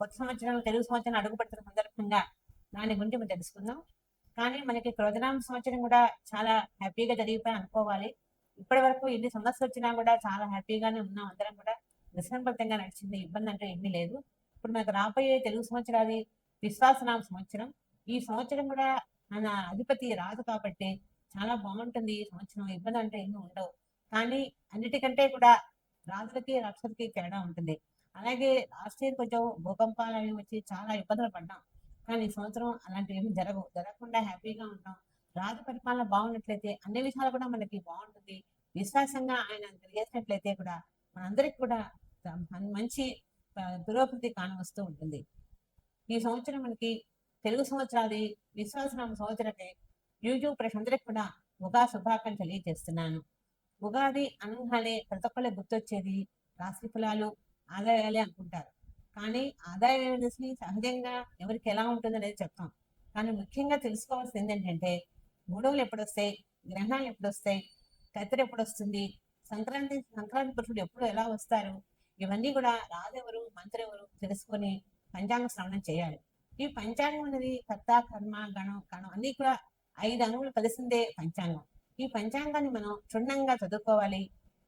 కొత్త సంవత్సరం తెలుగు సంవత్సరం అడుగుపెడుతున్న సందర్భంగా దాని గురించి మనం తెలుసుకుందాం. కానీ మనకి క్రోధనామ సంవత్సరం కూడా చాలా హ్యాపీగా జరిగిపోయి అనుకోవాలి. ఇప్పటి వరకు ఎన్ని సమస్యలు వచ్చినా కూడా చాలా హ్యాపీగానే ఉన్నాం. అందరం కూడా నిసంబద్ధంగా నడిచింది. ఇబ్బంది అంటే ఏమీ లేదు. ఇప్పుడు మనకు రాబోయే తెలుగు సంవత్సరాది విశ్వాసనామ సంవత్సరం. ఈ సంవత్సరం కూడా మన అధిపతి రాదు కాబట్టి చాలా బాగుంటుంది ఈ సంవత్సరం. ఇబ్బంది అంటే ఏమీ ఉండవు. కానీ అన్నిటికంటే కూడా రాజులకి రాక్షసులకి తేడా ఉంటుంది. అలాగే లాస్ట్ ఇయర్ కొంచెం భూకంపాలు అవి వచ్చి చాలా ఇబ్బందులు పడ్డాం. కానీ ఈ సంవత్సరం అలాంటివి ఏమి జరగవు. జరగకుండా హ్యాపీగా ఉంటాం. రాజు పరిపాలన బాగున్నట్లయితే అన్ని విషయాలు కూడా మనకి బాగుంటుంది. విశ్వాసంగా ఆయన తెలియసినట్లయితే కూడా మనందరికి కూడా మంచి పురోభివృద్ధి కానవస్తూ ఉంటుంది. ఈ సంవత్సరం మనకి తెలుగు సంవత్సరాది విశ్వాసనామ సంవత్సరమే యూట్యూబ్ ప్రజలందరికీ కూడా ఉగా శుభాకాంక్షలు తెలియజేస్తున్నాను. ఉగాది అనగానే ప్రతి ఒక్కళ్ళకి గుర్తొచ్చేది రాశి ఫలాలు ఆదాయాలే అనుకుంటారు. కానీ ఆదాయ అనేసి సహజంగా ఎవరికి ఎలా ఉంటుంది అనేది చెప్తాం. కానీ ముఖ్యంగా తెలుసుకోవాల్సింది ఏంటంటే గొడవలు ఎప్పుడు వస్తాయి గ్రహణాలు ఎప్పుడు వస్తాయి కత్తెర ఎప్పుడు వస్తుంది సంక్రాంతి సంక్రాంతి పురుషుడు ఎప్పుడు ఎలా వస్తారు ఇవన్నీ కూడా రాజెవరు మంత్రి ఎవరు తెలుసుకొని పంచాంగ శ్రవణం చేయాలి. ఈ పంచాంగం అనేది కర్త కర్మ గణం కణం అన్ని కూడా ఐదు అణువులు కలిసిందే పంచాంగం. ఈ పంచాంగాన్ని మనం క్షుణ్ణంగా చదువుకోవాలి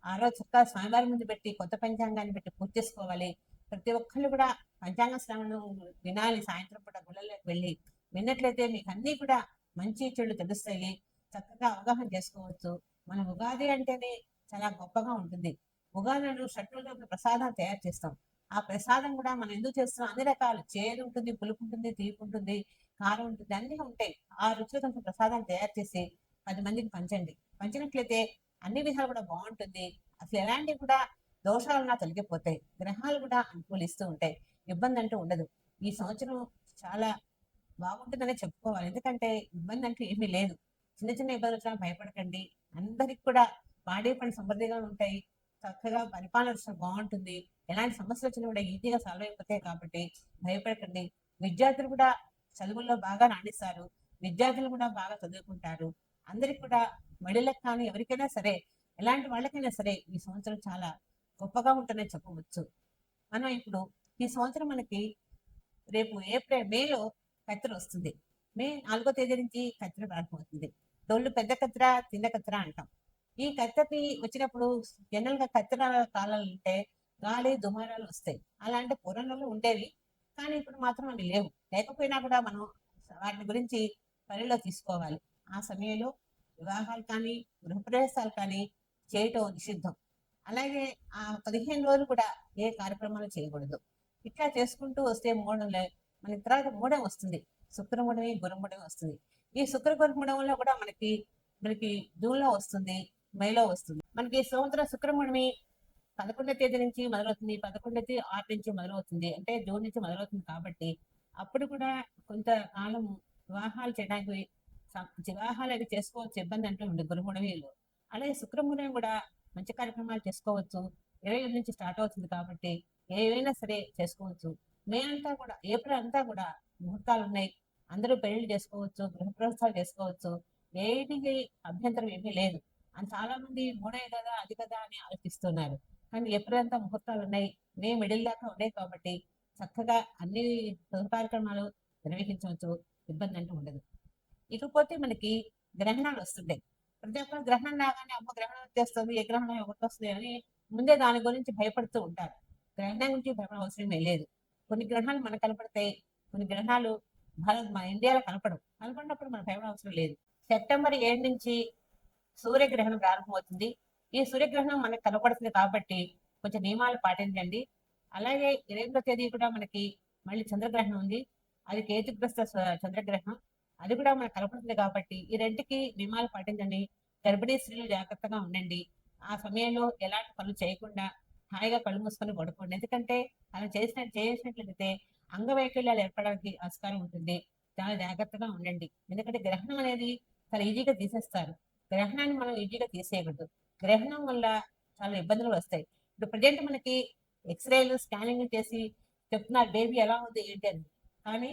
ఆ రోజు చక్కగా స్వామివారి ముందు పెట్టి కొత్త పంచాంగాన్ని పెట్టి పూర్తి చేసుకోవాలి. ప్రతి ఒక్కళ్ళు కూడా పంచాంగ శ్రవణం వినాలి సాయంత్రం పూట గుళ్ళలోకి వెళ్ళి. విన్నట్లయితే మీకు అన్నీ కూడా మంచి చెడు తెలుస్తాయి. చక్కగా అవగాహన చేసుకోవచ్చు. మన ఉగాది అంటేనే చాలా గొప్పగా ఉంటుంది. ఉగాది నాడు ప్రసాదం తయారు చేస్తాం ఆ ప్రసాదం కూడా మనం ఎందుకు చేస్తున్నాం అన్ని రకాలు. చేదు ఉంటుంది పులుపు ఉంటుంది తీపి ఉంటుంది కారం ఉంటుంది అన్నీ ఉంటాయి. ఆ రుచులతో ప్రసాదం తయారు చేసి పది మందికి పంచండి. పంచినట్లయితే అన్ని విధాలు కూడా బాగుంటుంది. అసలు ఎలాంటివి కూడా దోషాలున్నా తొలగిపోతాయి. గ్రహాలు కూడా అనుకూలిస్తూ ఉంటాయి. ఇబ్బంది అంటూ ఉండదు. ఈ సంవత్సరం చాలా బాగుంటుందనే చెప్పుకోవాలి. ఎందుకంటే ఇబ్బంది అంటూ ఏమీ లేదు. చిన్న చిన్న ఇబ్బందులు వచ్చినా భయపడకండి. అందరికి కూడా పాడే పని సమృద్ధిగా ఉంటాయి. చక్కగా పరిపాలన బాగుంటుంది. ఎలాంటి సమస్యలు వచ్చినా కూడా ఈజీగా సాల్వ్ అయిపోతాయి కాబట్టి భయపడకండి. విద్యార్థులు కూడా చదువుల్లో బాగా రాణిస్తారు. విద్యార్థులు కూడా బాగా చదువుకుంటారు. అందరికి కూడా మహిళలకు కానీ ఎవరికైనా సరే ఎలాంటి వాళ్ళకైనా సరే ఈ సంవత్సరం చాలా గొప్పగా ఉంటుందని చెప్పవచ్చు. మనం ఇప్పుడు ఈ సంవత్సరం మనకి రేపు ఏప్రిల్ మేలో కత్తెర వస్తుంది. మే నాలుగో తేదీ నుంచి కత్తెర ప్రారంభమవుతుంది డొల్లు పెద్ద కత్తెర చిన్న కత్తెర అంటాం. ఈ కత్తెరని వచ్చినప్పుడు జనరల్గా కత్తెర కాలాలు ఉంటే గాలి దుమారాలు వస్తాయి. అలాంటి పూర్వంలో ఉండేవి. కానీ ఇప్పుడు మాత్రం అవి లేవు. లేకపోయినా కూడా మనం వాటి గురించి పరిలో తీసుకోవాలి. ఆ సమయంలో వివాహాలు కానీ గృహప్రవేశాలు కానీ చేయటం నిషిద్ధం. అలాగే ఆ పదిహేను రోజులు కూడా ఏ కార్యక్రమాలు చేయకూడదు. ఇట్లా చేసుకుంటూ వస్తే మూడంలో మనకి తర్వాత మూడం వస్తుంది. శుక్రముడమి గురుముడమే వస్తుంది. ఈ శుక్ర గురుముడంలో కూడా మనకి మనకి జూన్లో వస్తుంది మేలో వస్తుంది. మనకి సంవత్సరం శుక్రముడమి పదకొండో తేదీ నుంచి మొదలవుతుంది. పదకొండవ తేదీ ఆరు నుంచి మొదలవుతుంది. అంటే జూన్ నుంచి మొదలవుతుంది కాబట్టి అప్పుడు కూడా కొంత కాలం వివాహాలు చేయడానికి వివాహాలు అవి చేసుకోవచ్చు ఇబ్బంది అంటూ ఉంది గురుముడమిలో అలాగే శుక్రముడమి కూడా మంచి కార్యక్రమాలు చేసుకోవచ్చు. ఇరవై ఏడు నుంచి స్టార్ట్ అవుతుంది కాబట్టి ఏవైనా సరే చేసుకోవచ్చు. మే అంతా కూడా ఏప్రిల్ అంతా కూడా ముహూర్తాలు ఉన్నాయి. అందరూ పెళ్ళి చేసుకోవచ్చు గృహప్రవేశాలు చేసుకోవచ్చు. ఏటికి అభ్యంతరం ఏమీ లేదు. అని చాలా మంది మూడే కదా అది కదా అని ఆలోచిస్తున్నారు. కానీ ఏప్రిల్ అంతా ముహూర్తాలు ఉన్నాయి. మే మిడిల్ దాకా ఉన్నాయి కాబట్టి చక్కగా అన్ని కార్యక్రమాలు నిర్వహించవచ్చు. ఇబ్బంది అంటూ ఉండదు. ఇకపోతే మనకి గ్రహణాలు వస్తుండే ప్రతి ఒక్కరు గ్రహణం రాగానే అమ్మ గ్రహణం వచ్చేస్తుంది ఏ గ్రహణం ఒకటి వస్తుంది? అని ముందే దాని గురించి భయపడుతూ ఉంటారు. గ్రహణం గురించి భయపడ అవసరమే లేదు. కొన్ని గ్రహాలు మనకు కనపడతాయి. కొన్ని గ్రహాలు భారత్ మన ఇండియాలో కనపడవు. కనపడినప్పుడు మనం భయపడ అవసరం లేదు. సెప్టెంబర్ ఏడు నుంచి సూర్యగ్రహణం ప్రారంభమవుతుంది. ఈ సూర్యగ్రహణం మనకు కనపడుతుంది కాబట్టి కొంచెం నియమాలు పాటించండి. అలాగే ఇరవై తేదీ కూడా మనకి మళ్ళీ చంద్రగ్రహణం ఉంది. అది కేతుగ్రస్త చంద్రగ్రహణం. అది కూడా మనకు కనపడుతుంది కాబట్టి ఈ రెంటికి నియమాలు పాటించండి. గర్భిణీ స్త్రీలు జాగ్రత్తగా ఉండండి. ఆ సమయంలో ఎలాంటి పనులు చేయకుండా హాయిగా కళ్ళు మూసుకొని పడుకోండి. ఎందుకంటే అలా చేసిన చేసినట్లయితే అంగవైకల్యాలు ఏర్పడడానికి ఆస్కారం ఉంటుంది. చాలా జాగ్రత్తగా ఉండండి. ఎందుకంటే గ్రహణం అనేది చాలా ఈజీగా తీసేస్తారు. గ్రహణాన్ని మనం ఈజీగా తీసేయకూడదు. గ్రహణం వల్ల చాలా ఇబ్బందులు వస్తాయి. ఇప్పుడు ప్రజెంట్ మనకి ఎక్స్రేలు స్కానింగ్ చేసి చెప్తున్నారు బేబీ ఎలా ఉంది? ఏంటి? అని. కానీ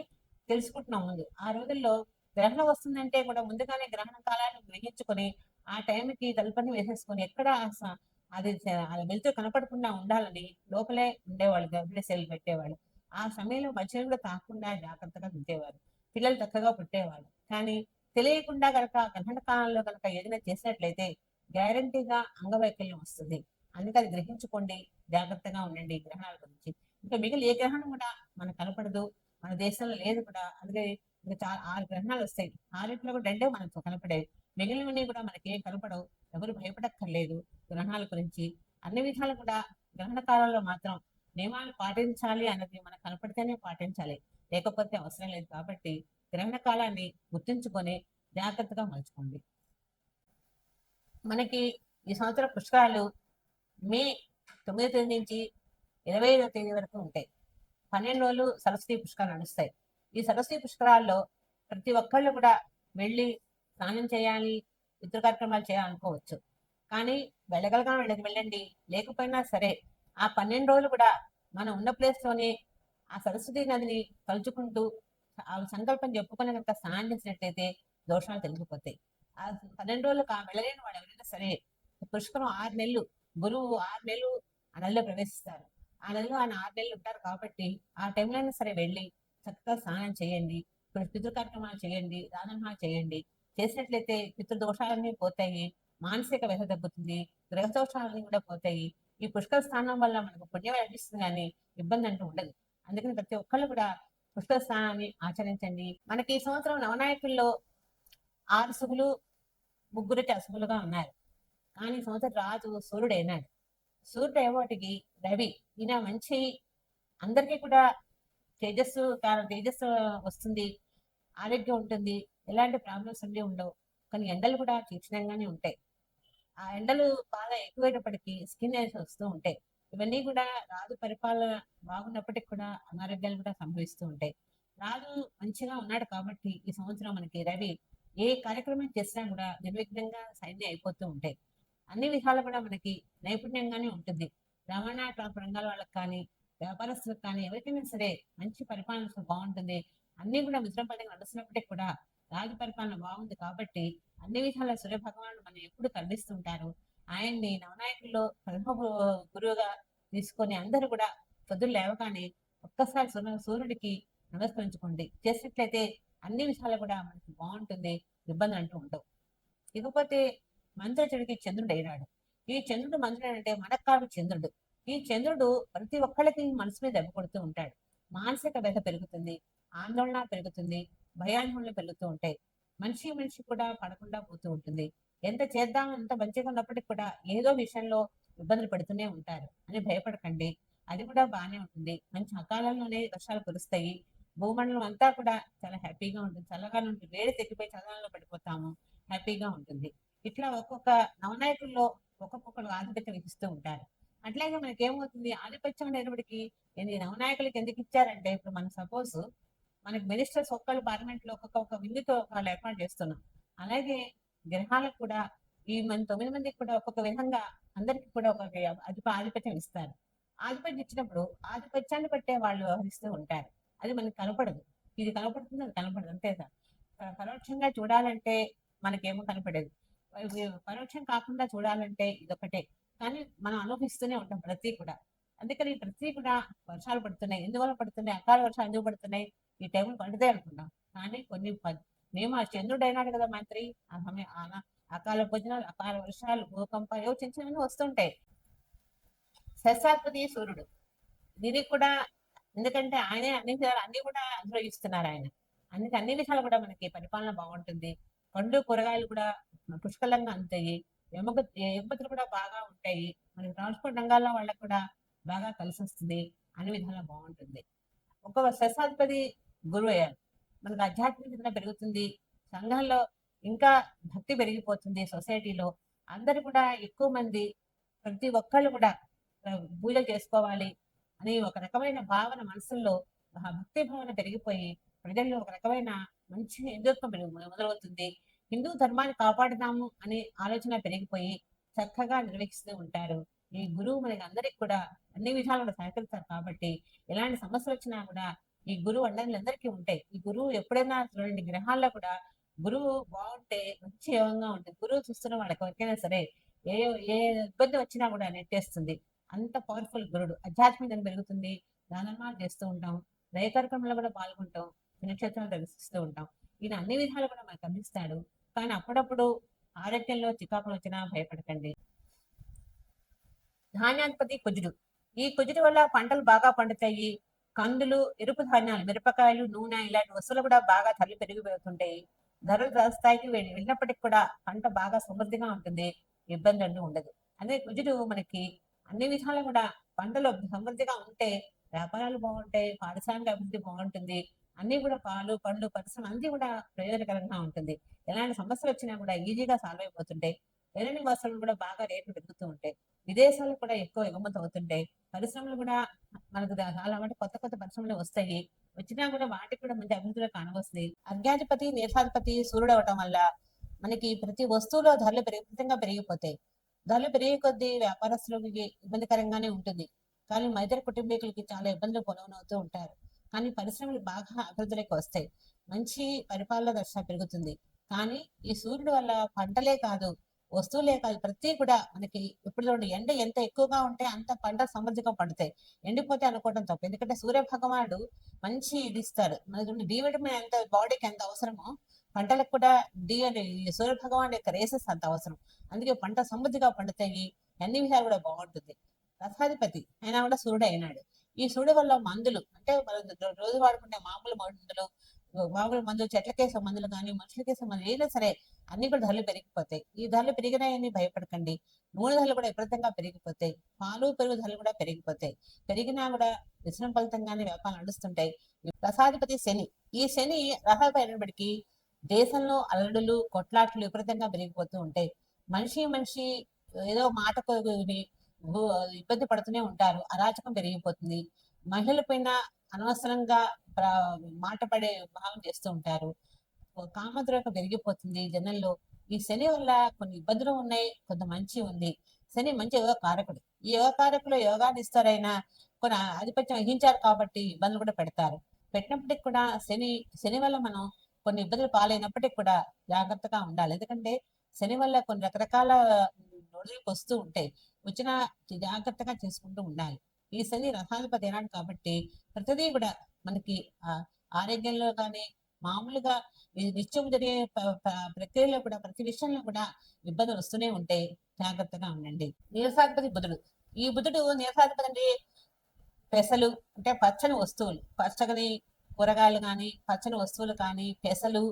తెలుసుకుంటున్నాం ముందు. ఆ రోజుల్లో గ్రహణం వస్తుందంటే కూడా ముందుగానే గ్రహణ కాలాన్ని గ్రహించుకొని ఆ టైంకి తలుపని వేసేసుకొని ఎక్కడ అది అది వెళ్తూ కనపడకుండా ఉండాలని లోపలే ఉండేవాళ్ళు గర్భిణీ సెల్ పెట్టేవాళ్ళు. ఆ సమయంలో మధ్యలో కూడా తాకుండా జాగ్రత్తగా దిద్దేవారు పిల్లలు చక్కగా పుట్టేవాళ్ళు. కానీ తెలియకుండా కనుక గ్రహణ కాలంలో కనుక ఏదైనా చేసినట్లయితే గ్యారంటీగా అంగవైకల్యం వస్తుంది. అందుకే అది గ్రహించుకోండి జాగ్రత్తగా ఉండండి గ్రహణాల గురించి. ఇంకా మిగిలిన ఏ గ్రహణం కూడా మనకు కనపడదు మన దేశంలో లేదు కూడా. అందుకే ఇంకా చాలా ఆరు గ్రహణాలు వస్తాయి. ఆరింట్లో కూడా రెండే మనకు కనపడేవి. మిగిలినవన్నీ కూడా మనకి ఏం కనపడవు. ఎవరు భయపడక్కర్లేదు గ్రహణాల గురించి. అన్ని విధాలు కూడా గ్రహణ కాలంలో మాత్రం నియమాలు పాటించాలి అన్నది మనకు కనపడితేనే పాటించాలి. లేకపోతే అవసరం లేదు కాబట్టి గ్రహణ కాలాన్ని గుర్తుంచుకొని జాగ్రత్తగా మలుచుకోండి. మనకి ఈ సంవత్సరం పుష్కరాలు మే తొమ్మిదో తేదీ నుంచి ఇరవై ఐదో తేదీ వరకు ఉంటాయి. పన్నెండు రోజులు సరస్వతి పుష్కరాలు నడుస్తాయి. ఈ సరస్వతి పుష్కరాల్లో ప్రతి ఒక్కళ్ళు కూడా వెళ్ళి స్నానం చేయాలి పితృ కార్యక్రమాలు చేయాలనుకోవచ్చు. కానీ వెళ్ళగలగా వెళ్ళకి వెళ్ళండి. లేకపోయినా సరే ఆ పన్నెండు రోజులు కూడా మనం ఉన్న ప్లేస్లోనే ఆ సరస్వతి నదిని తలుచుకుంటూ ఆ సంకల్పం చెప్పుకుని కనుక స్నానం చేసినట్లయితే దోషాలు తెలిసిపోతాయి ఆ పన్నెండు రోజులు వెళ్ళలేని వాడు ఎవరైనా సరే పుష్కరం ఆరు నెలలు గురువు ఆరు నెలలు ఆ నెలలో ప్రవేశిస్తారు. ఆ నెలలో ఆయన ఆరు నెలలు ఉంటారు కాబట్టి ఆ టైంలో అయినా సరే వెళ్ళి చక్కగా స్నానం చేయండి ఇప్పుడు పితృ కార్యక్రమాలు చేయండి దానమాలు చేయండి. చేసినట్లయితే పితృదోషాలన్నీ పోతాయి మానసిక వ్యధ తగ్గుతుంది గ్రహ దోషాలన్నీ కూడా పోతాయి. ఈ పుష్కర స్నానం వల్ల మనకు పుణ్యం లభిస్తుంది కానీ ఇబ్బంది అంటూ ఉండదు. అందుకని ప్రతి ఒక్కళ్ళు కూడా పుష్కర స్నానాన్ని ఆచరించండి. మనకి ఈ సంవత్సరం నవనాయకుల్లో ఆరు సుగులు ముగ్గురు అశుభులుగా ఉన్నారు. కానీ సంవత్సరం రాజు సూర్యుడు అయినాడు. సూర్యుడు ఏవాటికి రవి ఈయన మంచి అందరికీ కూడా తేజస్సు తన తేజస్సు వస్తుంది ఆరోగ్యం ఉంటుంది ఎలాంటి ప్రాబ్లమ్స్ అన్నీ ఉండవు. కానీ ఎండలు కూడా తీక్షణంగానే ఉంటాయి. ఆ ఎండలు బాగా ఎక్కువైనప్పటికీ స్కిన్ ఎలర్జీ వస్తూ ఉంటాయి. ఇవన్నీ కూడా రాజు పరిపాలన బాగున్నప్పటికి కూడా అనారోగ్యాలు కూడా సంభవిస్తూ ఉంటాయి. రాజు మంచిగా ఉన్నాడు కాబట్టి ఈ సంవత్సరం మనకి రవి ఏ కార్యక్రమం చేసినా కూడా నిర్విఘ్నంగా సైన్యం అయిపోతూ ఉంటాయి. అన్ని విధాలు కూడా మనకి నైపుణ్యంగానే ఉంటుంది. రవాణా రంగాల వాళ్ళకి కానీ వ్యాపారస్తులకు కానీ ఎవరికైనా సరే మంచి పరిపాలన బాగుంటుంది. అన్ని కూడా మిశ్రమపదంగా నడుస్తున్నప్పటికీ కూడా రాజు పరిపాలన బాగుంది కాబట్టి అన్ని విధాల సూర్య భగవానుడు మనం ఎప్పుడు కనిపిస్తుంటారు ఆయన్ని నవనాయకుల్లో ప్రథమ గు- గురువుగా తీసుకొని అందరూ కూడా పొద్దులు లేవగానే ఒక్కసారి సూర్య సూర్యుడికి నమస్కరించుకోండి. చేసినట్లయితే అన్ని విషయాలు కూడా మనకి బాగుంటుంది. ఇబ్బంది అంటూ ఉండవు. ఇకపోతే మంత్రచుడికి చంద్రుడు అయినాడు ఈ చంద్రుడు మంత్రుడు అంటే మనకాడు చంద్రుడు. ఈ చంద్రుడు ప్రతి ఒక్కళ్ళకి మనసు మీద దెబ్బ కొడుతూ ఉంటాడు. మానసిక వ్యధ పెరుగుతుంది ఆందోళన పెరుగుతుంది భయాందోళన పెరుగుతూ ఉంటాయి. మనిషి మనిషి కూడా పడకుండా పోతూ ఉంటుంది. ఎంత చేద్దాం అంత మంచిగా ఉన్నప్పటికీ కూడా ఏదో విషయంలో ఇబ్బందులు పడుతూనే ఉంటారు. అని భయపడకండి. అది కూడా బాగానే ఉంటుంది. మంచి అకాలంలోనే వర్షాలు కురుస్తాయి. భూమండలం అంతా కూడా చాలా హ్యాపీగా ఉంటుంది. చల్లగా ఉంటుంది. వేడి తెగిపోయి చల్లగాలో పడిపోతాము. హ్యాపీగా ఉంటుంది. ఇట్లా ఒక్కొక్క నవనాయకుల్లో ఒక్కొక్కరు ఆధిపత్యం వహిస్తూ ఉంటారు. అట్లాగే మనకి ఏమవుతుంది ఆధిపత్యం అనేటప్పటికి ఇది నవనాయకులకి ఎందుకు ఇచ్చారంటే ఇప్పుడు మనం సపోజ్ మనకి మినిస్టర్స్ ఒక్కళ్ళు పార్లమెంట్లో ఒక్కొక్క ఒక విందుతో వాళ్ళు ఏర్పాటు చేస్తున్నాం అలాగే గ్రహాలకు కూడా ఈ మన తొమ్మిది మందికి కూడా ఒక్కొక్క విధంగా అందరికి కూడా ఒక అధిప ఆధిపత్యం ఇస్తారు. ఆధిపత్యం ఇచ్చినప్పుడు ఆధిపత్యాన్ని బట్టే వాళ్ళు వ్యవహరిస్తూ ఉంటారు. అది మనకి కనపడదు. ఇది కనపడుతుంది అది కనపడదు. అంతే సార్. పరోక్షంగా చూడాలంటే మనకేమో కనపడేది. పరోక్షం కాకుండా చూడాలంటే ఇదొకటే కానీ మనం అనుభవిస్తూనే ఉంటాం ప్రతి కూడా. అందుకని ప్రతి కూడా వర్షాలు పడుతున్నాయి ఎందువల్ల పడుతున్నాయి అకాల వర్షాలు ఎందుకు పడుతున్నాయి ఈ టైంలో పడితే అనుకున్నాం. కానీ కొన్ని మేము ఆ చంద్రుడు అయినాడు కదా మంత్రి ఆ సమయం అకాల భోజనాలు అకాల వర్షాలు భూకంపాలు ఏవో చిన్న చిన్నవి వస్తుంటాయి. శశాధిపతి సూర్యుడు. దీనికి కూడా ఎందుకంటే ఆయనే అన్ని విధాలు అన్ని కూడా అనుభవిస్తున్నారు ఆయన. అందుకే అన్ని విధాలు కూడా మనకి పరిపాలన బాగుంటుంది. పండు కూరగాయలు కూడా పుష్కలంగా అందుతాయి. ఎముక ఎగుమతులు కూడా బాగా ఉంటాయి. మనకి ట్రాన్స్పోర్ట్ రంగాల్లో వాళ్ళకు కూడా బాగా కలిసి వస్తుంది అన్ని విధాలా బాగుంటుంది. ఒక శశాధిపతి గురువు అయ్యారు. మనకు ఆధ్యాత్మికత పెరుగుతుంది. సంఘంలో ఇంకా భక్తి పెరిగిపోతుంది సొసైటీలో. అందరు కూడా ఎక్కువ మంది ప్రతి ఒక్కళ్ళు కూడా పూజలు చేసుకోవాలి అని ఒక రకమైన భావన మనసుల్లో భక్తి భావన పెరిగిపోయి ప్రజల్లో ఒక రకమైన మంచి హిందుత్వం పెరుగు మొదలవుతుంది. హిందూ ధర్మాన్ని కాపాడుదాము అనే ఆలోచన పెరిగిపోయి చక్కగా నిర్వహిస్తూ ఉంటారు. ఈ గురువు మనకి అందరికి కూడా అన్ని విధాలుగా సహకరిస్తారు కాబట్టి ఎలాంటి సమస్యలు వచ్చినా కూడా ఈ గురువు అండలు అందరికీ ఉంటాయి. ఈ గురువు ఎప్పుడైనా రెండు గ్రహాల్లో కూడా గురువు బాగుంటే మంచి యోగంగా ఉంటుంది. గురువు చూస్తున్న వాళ్ళకి ఎవరికైనా సరే ఏ ఏ ఇబ్బంది వచ్చినా కూడా నెట్టేస్తుంది. అంత పవర్ఫుల్ గురుడు. ఆధ్యాత్మికత పెరుగుతుంది. దానమాలు చేస్తూ ఉంటాం. దయ కార్యక్రమంలో కూడా పాల్గొంటాం. పుణ్యక్షేత్రాలు దర్శిస్తూ ఉంటాం. ఈయన అన్ని విధాలు కూడా మనకు అందిస్తాడు. కానీ అప్పుడప్పుడు ఆరోగ్యంలో చికాకులు వచ్చినా భయపడకండి. ధాన్యాధిపతి కుజుడు. ఈ కుజుడు వల్ల పంటలు బాగా పండుతాయి. కందులు ఎరుపు ధాన్యాలు మిరపకాయలు నూనె ఇలాంటి వస్తువులు కూడా బాగా తరలి పెరిగిపోతుంటాయి. ధరలు స్థాయికి వెళ్ళి- కూడా పంట బాగా సమృద్ధిగా ఉంటుంది. ఇబ్బంది ఉండదు. అదే కుజుడు మనకి అన్ని విధాలు కూడా పంటలు సమృద్ధిగా ఉంటే వ్యాపారాలు బాగుంటాయి పారిశ్రామిక అభివృద్ధి బాగుంటుంది. అన్ని కూడా పాలు పండ్లు పరిశ్రమ అన్ని కూడా ప్రయోజనకరంగా ఉంటుంది. ఎలాంటి సమస్యలు వచ్చినా కూడా ఈజీగా సాల్వ్ అయిపోతుంటాయి. ఎలాంటి వస్తువులు కూడా బాగా రేట్లు పెరుగుతూ ఉంటాయి. విదేశాలకు కూడా ఎక్కువ ఎగుమతి అవుతుంటాయి. పరిశ్రమలు కూడా మనకు దా- చాలా అంటే కొత్త కొత్త పరిశ్రమలు వస్తాయి. వచ్చినా కూడా వాటికి కూడా మంచి అభివృద్ధిలో కానవస్తుంది. అజ్ఞాధిపతి నేషాధిపతి సూర్యుడు అవటం వల్ల మనకి ప్రతి వస్తువులో ధరలు విపరీతంగా పెరిగిపోతాయి. ధరలు పెరిగే కొద్దీ వ్యాపారస్తులకి ఇబ్బందికరంగానే ఉంటుంది. కానీ మధ్య కుటుంబీకులకి చాలా ఇబ్బందులు పొలవనవుతూ ఉంటారు. కానీ పరిశ్రమలు బాగా అభివృద్ధిలోకి వస్తాయి. మంచి పరిపాలన దశ పెరుగుతుంది. కానీ ఈ సూర్యుడు వల్ల పంటలే కాదు వస్తువులే కాదు ప్రతి కూడా మనకి ఇప్పుడు చూడండి ఎండ ఎంత ఎక్కువగా ఉంటే అంత పంట సమృద్ధిగా పండుతాయి. ఎండిపోతే అనుకోవడం తప్పు. ఎందుకంటే సూర్య భగవానుడు మంచి ఇది ఇస్తాడు మనకి డి విటమిన్ ఎంత బాడీకి ఎంత అవసరమో పంటలకు కూడా డి అనే సూర్య భగవాన్ యొక్క రేసెస్ అంత అవసరం. అందుకే పంట సమృద్ధిగా పండుతాయి. అన్ని విధాలు కూడా బాగుంటుంది. రథాధిపతి అయినా కూడా సూర్యుడు అయినాడు. ఈ సుడి వల్ల మందులు అంటే మనం రోజు వాడుకునే మామూలు మందులు మామూలు మందులు చెట్లకేసే మందులు కానీ మనుషులకేసే మందులు ఏదైనా సరే అన్ని కూడా ధరలు పెరిగిపోతాయి. ఈ ధరలు పెరిగినాయని భయపడకండి. నూనె ధరలు కూడా విపరీతంగా పెరిగిపోతాయి. పాలు పెరుగు ధరలు కూడా పెరిగిపోతాయి. పెరిగినా కూడా విశ్రమ ఫలితంగానే వ్యాపారం నడుస్తుంటాయి. రసాధిపతి శని ఈ శని రథాధిపతి అయినప్పటికీ దేశంలో అల్లడులు కొట్లాట్లు విపరీతంగా పెరిగిపోతూ ఉంటాయి. మనిషి మనిషి ఏదో మాట విని ఇబ్బంది పడుతూనే ఉంటారు. అరాచకం పెరిగిపోతుంది. మహిళల పైన అనవసరంగా మాట పడే భావం చేస్తూ ఉంటారు. కామద్రోహం పెరిగిపోతుంది జనంలో. ఈ శని వల్ల కొన్ని ఇబ్బందులు ఉన్నాయి కొంత మంచి ఉంది. శని మంచి యోగ కారకుడు. ఈ యోగ కారకులు యోగాన్ని ఇస్తారైనా కొన్ని ఆధిపత్యం వహించారు కాబట్టి ఇబ్బందులు కూడా పెడతారు. పెట్టినప్పటికి కూడా శని శని వల్ల మనం కొన్ని ఇబ్బందులు పాలైనప్పటికి కూడా జాగ్రత్తగా ఉండాలి. ఎందుకంటే శని వల్ల కొన్ని రకరకాల నొడులకు వస్తూ ఉంటాయి. వచ్చిన జాగ్రత్తగా చేసుకుంటూ ఉండాలి. ఈ శని రథాధిపతి ఏనాడు కాబట్టి ప్రతిదీ కూడా మనకి ఆరోగ్యంలో కానీ మామూలుగా నిత్యం జరిగే ప్రక్రియలో కూడా ప్రతి విషయంలో కూడా ఇబ్బందులు వస్తూనే ఉంటాయి జాగ్రత్తగా ఉండండి. నీరసాధిపతి బుధుడు. ఈ బుధుడు నీరసాధిపతి అంటే పెసలు అంటే పచ్చని వస్తువులు. పచ్చని కూరగాయలు కానీ పచ్చని వస్తువులు కానీ పెసలు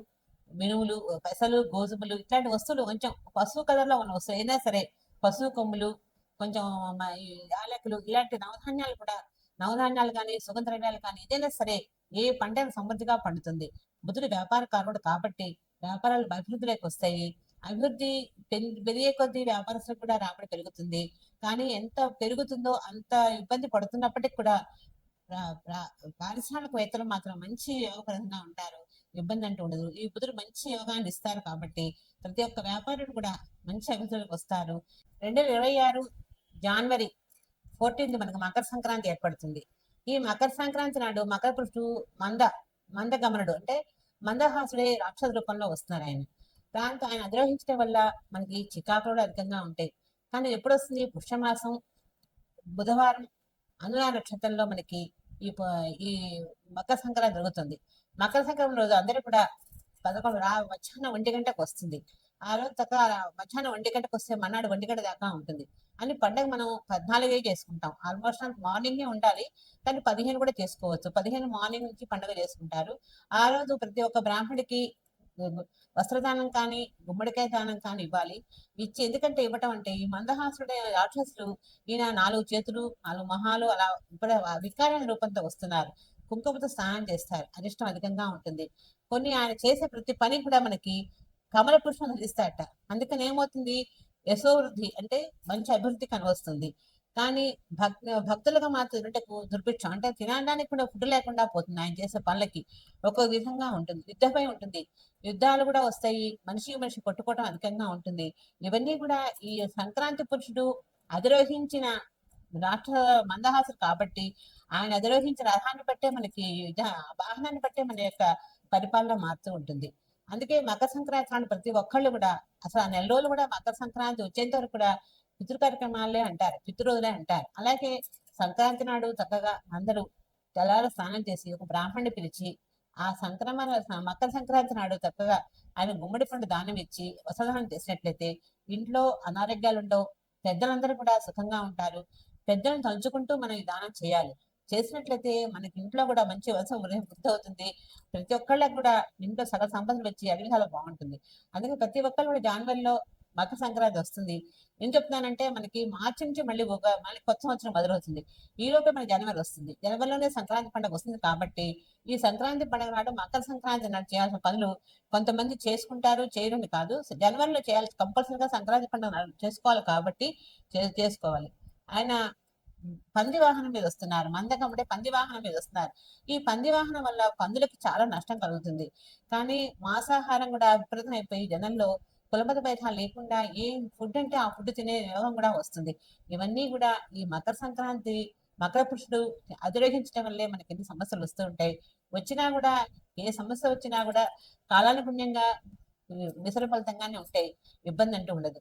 మినుములు పెసలు గోధుమలు ఇట్లాంటి వస్తువులు కొంచెం పసుపు కలర్లో ఉన్న వస్తువులు. అయినా సరే పసుపు కొమ్ములు కొంచెం యాలకులు ఇలాంటి నవధాన్యాలు కూడా నవధాన్యాలు కానీ సుగంధ కానీ ఏదైనా సరే ఏ పంట సమృద్ధిగా పండుతుంది. బుధుడు వ్యాపారకారుడు కాబట్టి వ్యాపారాలు అభివృద్ధిలోకి వస్తాయి. అభివృద్ధి పెరిగే కొద్దీ వ్యాపారస్తులకు కూడా రాబడి పెరుగుతుంది. కానీ ఎంత పెరుగుతుందో అంత ఇబ్బంది పడుతున్నప్పటికి కూడా పారిశ్రామికవేత్తలు మాత్రం మంచి యోగప్రదంగా ఉంటారు. ఇబ్బంది అంటూ ఉండదు. ఈ బుధుడు మంచి యోగాన్ని ఇస్తారు కాబట్టి ప్రతి ఒక్క వ్యాపారుడు కూడా మంచి అభివృద్ధిలోకి వస్తారు. రెండు వేల ఇరవై ఆరు జనవరి ఫోర్టీన్త్ మనకు మకర సంక్రాంతి ఏర్పడుతుంది. ఈ మకర సంక్రాంతి నాడు మకర పురుషుడు మంద మందగమనుడు అంటే మందహాసుడే రాక్షస రూపంలో వస్తున్నారు ఆయన. దాంతో ఆయన అధిరోహించడం వల్ల మనకి చికాకులు అధికంగా ఉంటాయి. కానీ ఎప్పుడు వస్తుంది పుష్యమాసం బుధవారం అనురా నక్షత్రంలో మనకి ఈ ఈ మకర సంక్రాంతి జరుగుతుంది. మకర సంక్రాంతి రోజు అందరూ కూడా పదకొండు రా మధ్యాహ్నం ఒంటి గంటకు వస్తుంది. ఆ రోజు తక్క మధ్యాహ్నం ఒంటి గంటకు వస్తే మన్నాడు ఒంటి గంట దాకా ఉంటుంది. అని పండగ మనం పద్నాలుగే చేసుకుంటాం. ఆల్మోస్ట్ మార్నింగే ఉండాలి కానీ పదిహేను కూడా చేసుకోవచ్చు. పదిహేను మార్నింగ్ నుంచి పండుగ చేసుకుంటారు. ఆ రోజు ప్రతి ఒక్క బ్రాహ్మడికి వస్త్రదానం కానీ గుమ్మడికాయ దానం కానీ ఇవ్వాలి. ఇచ్చి ఎందుకంటే ఇవ్వటం అంటే ఈ మందహాసుడే రాక్షసులు ఈయన నాలుగు చేతులు నాలుగు మహాలు అలా ఇప్పుడు రూపంతో వస్తున్నారు. కుంకుమతో స్నానం చేస్తారు. అరిష్టం అధికంగా ఉంటుంది. కొన్ని ఆయన చేసే ప్రతి పని కూడా మనకి కమల పుష్పం ఇస్తాట అందుకని ఏమవుతుంది? యశోవృద్ధి అంటే మంచి అభివృద్ధి కనవస్తుంది కానీ భక్ భక్తులుగా మాత్రం అంటే దుర్భిక్షం అంటే తినడానికి కూడా ఫుడ్ లేకుండా పోతుంది. ఆయన చేసే పనులకి ఒక్కొక్క విధంగా ఉంటుంది. యుద్ధమై ఉంటుంది. యుద్ధాలు కూడా వస్తాయి. మనిషి మనిషి కొట్టుకోవటం అధికంగా ఉంటుంది. ఇవన్నీ కూడా ఈ సంక్రాంతి పురుషుడు అధిరోహించిన రాష్ట్ర మందహాసుడు కాబట్టి ఆయన అధిరోహించిన రథాన్ని బట్టే మనకి యుద్ధ- వాహనాన్ని బట్టే మన యొక్క పరిపాలన మారుతూ ఉంటుంది. అందుకే మకర సంక్రాంతి నాడు ప్రతి ఒక్కళ్ళు కూడా అసలు ఆ నెల రోజులు కూడా మకర సంక్రాంతి వచ్చేంత వరకు కూడా పితృ కార్యక్రమాలే అంటారు పితృరోజులే అంటారు. అలాగే సంక్రాంతి నాడు చక్కగా అందరూ తెల్లారి స్నానం చేసి ఒక బ్రాహ్మణ్ణి పిలిచి ఆ సంక్రమణ మకర సంక్రాంతి నాడు చక్కగా ఆయన గుమ్మడి పండు దానం ఇచ్చి వసదానం చేసినట్లయితే ఇంట్లో అనారోగ్యాలు ఉండవు పెద్దలందరూ కూడా సుఖంగా ఉంటారు. పెద్దలను తలుచుకుంటూ మనం ఈ దానం చేయాలి. చేసినట్లయితే మనకి ఇంట్లో కూడా మంచి వలస వృద్ధి అవుతుంది ప్రతి ఒక్కళ్ళకి కూడా ఇంట్లో సగ సంపదలు వచ్చి అన్ని చాలా బాగుంటుంది. అందుకే ప్రతి ఒక్కళ్ళు కూడా జనవరిలో మకర సంక్రాంతి వస్తుంది. ఏం చెప్తున్నానంటే మనకి మార్చి నుంచి మళ్ళీ ఒక మళ్ళీ కొత్త సంవత్సరం మొదలవుతుంది. ఈ లోపే మన జనవరి వస్తుంది. జనవరిలోనే సంక్రాంతి పండుగ వస్తుంది కాబట్టి ఈ సంక్రాంతి పండుగ నాడు మకర సంక్రాంతి నాడు చేయాల్సిన పనులు కొంతమంది చేసుకుంటారు చేయడం కాదు. జనవరిలో చేయాల్సి కంపల్సరీగా సంక్రాంతి పండుగ చేసుకోవాలి కాబట్టి చే- చేసుకోవాలి. ఆయన పంది వాహనం మీద వస్తున్నారు. మందకం అంటే పంది వాహనం మీద వస్తున్నారు. ఈ పంది వాహనం వల్ల పందులకు చాలా నష్టం కలుగుతుంది. కానీ మాంసాహారం కూడా విపరీతం అయిపోయి జనంలో కులమత భేదాలు లేకుండా ఏ ఫుడ్ అంటే ఆ ఫుడ్ తినే యోగం కూడా వస్తుంది. ఇవన్నీ కూడా ఈ మకర సంక్రాంతి మకర పురుషుడు అధిరోహించడం వల్లే మనకి ఎన్ని సమస్యలు వస్తూ ఉంటాయి. వచ్చినా కూడా ఏ సమస్య వచ్చినా కూడా కాలానుగుణ్యంగా మిశ్ర ఫలితంగానే ఉంటాయి. ఇబ్బంది అంటూ ఉండదు.